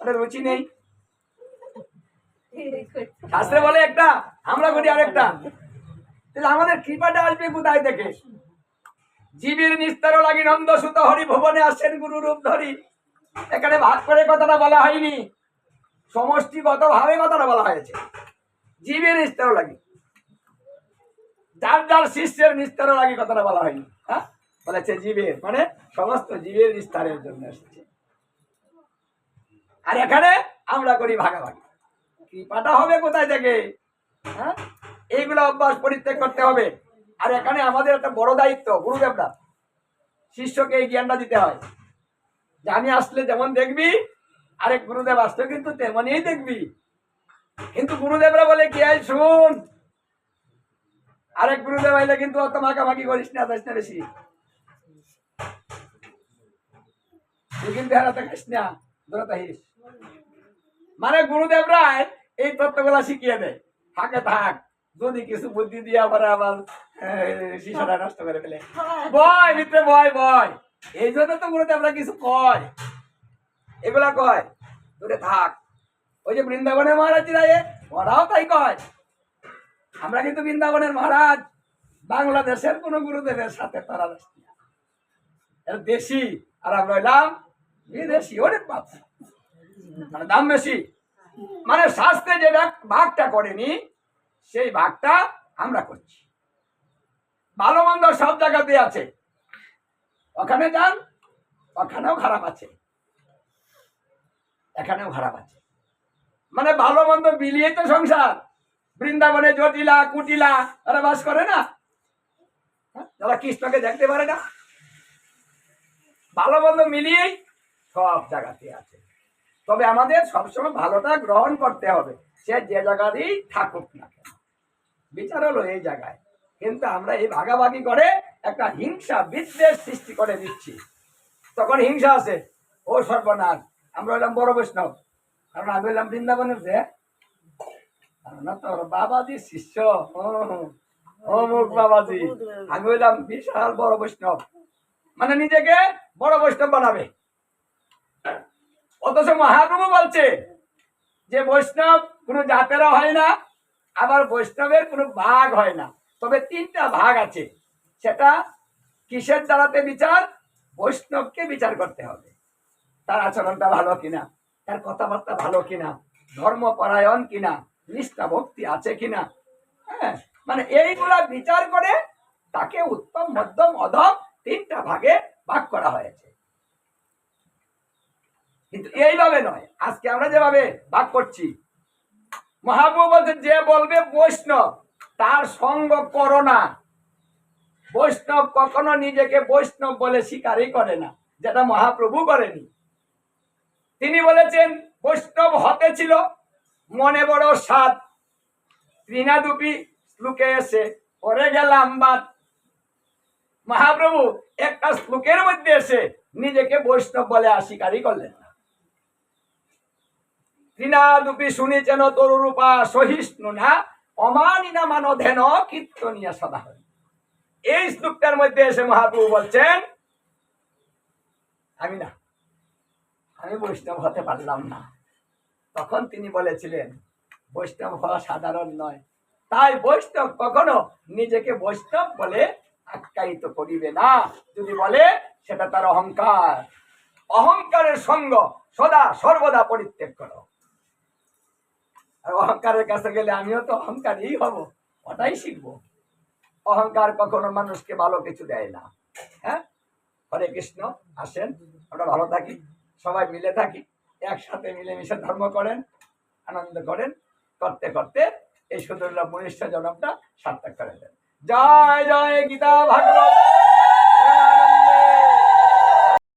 আর রুচি নেই। শাস্ত্রে বলে একটা, আমরা করি আরেকটা। তাহলে আমাদের কৃপাটা আসবে কোথায় থেকে? জীবের নিস্তার লাগি নন্দ সুত হরি ভুবনে আসেন গুরু রূপ ধরি। এখানে ভাগ করে কথাটা বলা হয়নি। সমষ্টিগত ভাবে কথাটা বলা হয়েছে। জীবের নিস্তার লাগি। যার যার শিষ্যের নিস্তার লাগি কথাটা বলা হয়নি। হ্যাঁ? বলেছে জীবের মানে সমস্ত জীবের নিস্তারের জন্য এসেছে। আর এখানে আমরা করি ভাগাভাগি। কৃপাটা হবে কোথায় থেকে? হ্যাঁ? এইগুলো অভ্যাস পরিত্যাগ করতে হবে। আর এখানে আমাদের একটা বড় দায়িত্ব, গুরুদেবরা। শিষ্যকে এই জ্ঞানটা দিতে হয়। আমি আসলে যেমন দেখবি, আরেক গুরুদেব আসলে কিন্তু তেমনই দেখবি। কিন্তু গুরুদেবরা বলে, কি আই শুন? আরেক গুরুদেব আইলে কিন্তু অত মাখামাখি করিস না বেশি। মানে গুরুদেবরাই এই তত্ত্বগুলা শিখিয়ে দেয়। থাকে থাক, যদি কিছু বুদ্ধি দিয়ে আবার আবার শিশাটা নষ্ট করে ফেলে। বয় মিত্রে বয় বয় এই জন্য তো গুরুদেবরা কিছু কয়। এগুলা কয়। থাক। ওই যে বৃন্দাবনের মহারাজরা এ ওরাও তাই কয়। আমরা কিন্তু বৃন্দাবনের মহারাজ। বাংলাদেশের কোন গুরুদেবের সাথে তারা। দেশি, আর আমরা হইলাম বিদেশি ওরে মানে দাম বেশি। মানে শাস্ত্রে যে ভাগ- ভাগটা করেনি, সেই ভাগটা আমরা করছি। ভালো মন্দ সব জায়গাতে আছে। ওখানে যান, ওখানেও খারাপ আছে। এখানেও খারাপ আছে। মানে ভালো মন্দ মিলিয়ে তো সংসার। বৃন্দাবনে জটিলা কুটিলা ওরা বাস করে না? হ্যাঁ? যারা কৃষ্ণকে দেখতে পারে না? ভালো মন্দ মিলিয়েই সব জায়গাতে আছে। তবে আমাদের সবসময় ভালোটা গ্রহণ করতে হবে। সে যে জায়গাতেই থাকুক না কেন। বিচার হলো এই জায়গায়। কিন্তু আমরা এই ভাগাভাগি করে একটা হিংসা, বিদ্বেষ সৃষ্টি করে দিচ্ছি। তখন হিংসা আছে। ও সর্বনাশ, আমরা হইলাম বড় বৈষ্ণব। কারণ আমি হইলাম বৃন্দাবনের যে। তোর বাবাজি শিষ্য। অমুক বাবাজি। আমি হইলাম বিশাল বড় বৈষ্ণব। মানে নিজেকে বড় বৈষ্ণব বানাবে। অথচ মহাপ্রভু বলছে যে বৈষ্ণব কোনো জাতেরও হয় না, আবার বৈষ্ণবের কোনো ভাগ হয় না। তবে তিনটা ভাগ আছে। সেটা কিসের দ্বারাতে বিচার? বৈষ্ণবকে বিচার করতে হবে। তার আচরণটা ভালো কিনা? তার কথাবার্তা ভালো কিনা? ধর্মপরায়ণ কিনা? নিষ্ঠা ভক্তি আছে কিনা? হ্যাঁ মানে এইগুলা বিচার করে তাকে উত্তম, মধ্যম, অধম তিনটা ভাগে ভাগ করা হয়েছে। কিন্তু এইভাবে নয়। আজকে আমরা যেভাবে ভাগ করছি মহাপ্রভু বলছেন যে বলবে বৈষ্ণব, তার সঙ্গ করো না। বৈষ্ণব কখনো নিজেকে বৈষ্ণব বলে স্বীকারই করে না, যেটা মহাপ্রভু করেনি। তিনি বলেছেন, বৈষ্ণব হতে ছিল, মনে বড় সাত ত্রিনাদুপি শ্লোকে এসে, পরে গেলাম বাদ। মহাপ্রভু একটা শ্লোকের মধ্যে এসে নিজেকে বৈষ্ণব বলে অস্বীকারই করলেন না। ত্রিনাদুপি শুনিছেন তরুরূপা সহিষ্ণু না অমানিনা মানো ধেন কীর্তনিয়া সদা এই শ্লোকটার মধ্যে এসে মহাপ্রভু বলছেন, আমি না, আমি বৈষ্ণব হতে পারলাম না। তখন তিনি বলেছিলেন, বৈষ্ণব হওয়া সাধারণ নয়। তাই বৈষ্ণব কখনো নিজেকে বৈষ্ণব বলে আখ্যায়িত করিবে না। যদি বলে, সেটা তার অহংকার। অহংকারের সঙ্গ সদা সর্বদা পরিত্যাগ করো। আর অহংকারের কাছে গেলে আমিও তো অহংকারই হব। ওটাই শিখব। অহংকার কখনো মানুষকে ভালো কিছু দেয় না। হ্যাঁ? হরে কৃষ্ণ, আসেন। আমরা ভালো থাকি, সবাই মিলে থাকি, একসাথে মিলেমিশে ধর্ম করেন, আনন্দ করেন, করতে করতে এই সুদুর্লভ মনিষ্ঠ জনকটা সার্থক করে দেন। জয় জয় গীতা ভাগবত।